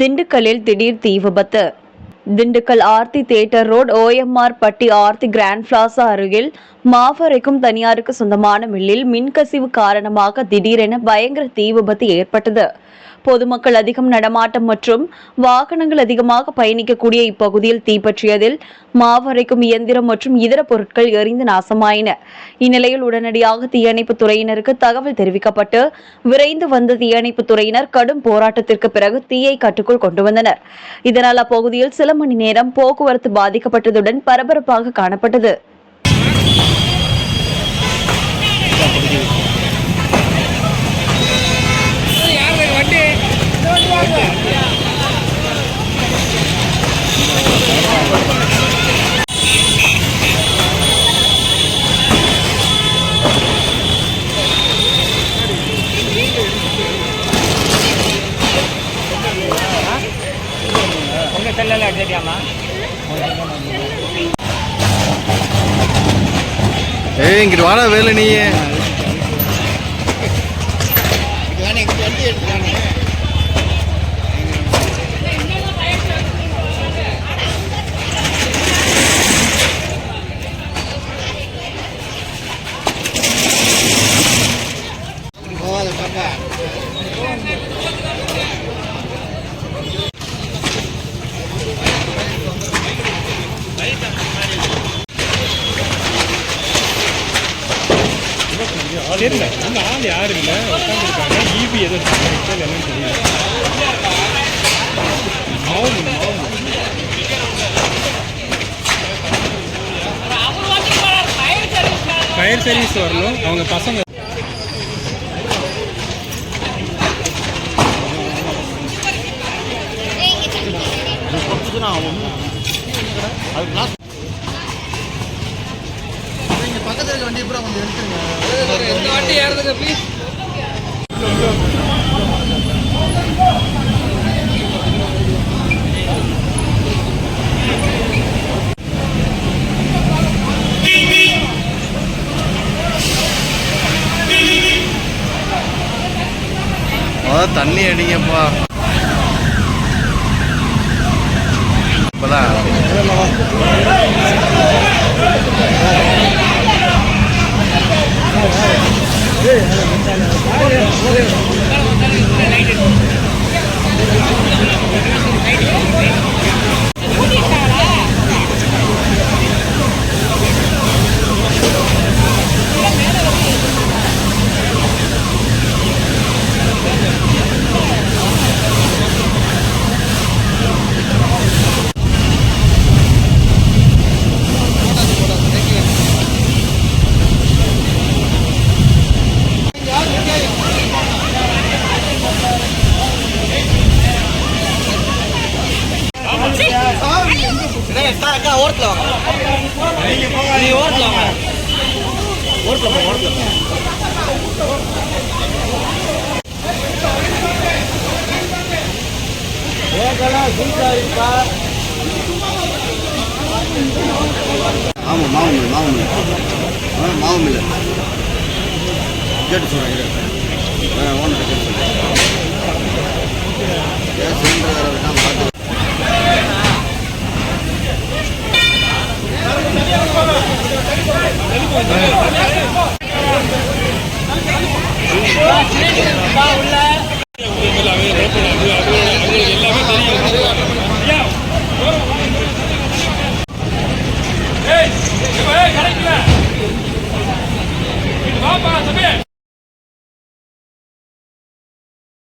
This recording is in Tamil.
திண்டுக்கல்லில் திடீர் தீ விபத்து. Dindigul Aarthi theatre road OMR பட்டி ஆர்த்தி கிராண்ட் பிளாசா அருகில் மாஃபரைக்கும் தனியாருக்கு சொந்தமான மில்லில் மின்கசிவு காரணமாக திடீரென பயங்கர தீ விபத்து ஏற்பட்டது. பொதுமக்கள் அதிகம் நடமாட்டம் மற்றும் வாகனங்கள் அதிகமாக பயணிக்கக்கூடிய இப்பகுதியில் தீப்பற்றியதில் மாவரைக்கும் இயந்திரம் மற்றும் இதர பொருட்கள் எரிந்து நாசமாயின. இந்நிலையில் உடனடியாக தீயணைப்பு துறையினருக்கு தகவல் தெரிவிக்கப்பட்டு விரைந்து வந்த தீயணைப்பு துறையினர் கடும் போராட்டத்திற்கு பிறகு தீயை கட்டுக்குள் கொண்டு வந்தனர். இதனால் அப்பகுதியில் சில மணி நேரம் போக்குவரத்து பாதிக்கப்பட்டதுடன் பரபரப்பாக காணப்பட்டது. செல்லில் அடிச்சிட்டியாமா ஏய் இங்கிட்டு வாடா வேலை நீ தெரியல. இந்த ஆள் யாரும் இல்லை? உட்காந்துருக்காங்க ஈபி இருக்கு என்னன்னு தெரியல. மாவு மாவு ஃபயர் சர்வீஸ் வரணும். அவங்க பசங்க பக்கத்துல இருக்க வண்டி பூரா கொஞ்சம் எடுத்துருங்க. அதான் தண்ணி அடிங்கப்பா. pala. இப்பதான் ஓரத்தில் வாங்க. நீ ஓரத்தில் வாங்க. ஓரத்தில் போ ஓரத்தில் போ. ஆமாம் மாவு மில் மாவு மில் ஆ மாவு மில் கேட்டு சொல்கிறேன் ஆ ஓனர் கேட்டு சொல்கிறேன் கேஸ் சிலிண்டர் பார்த்து Thank you.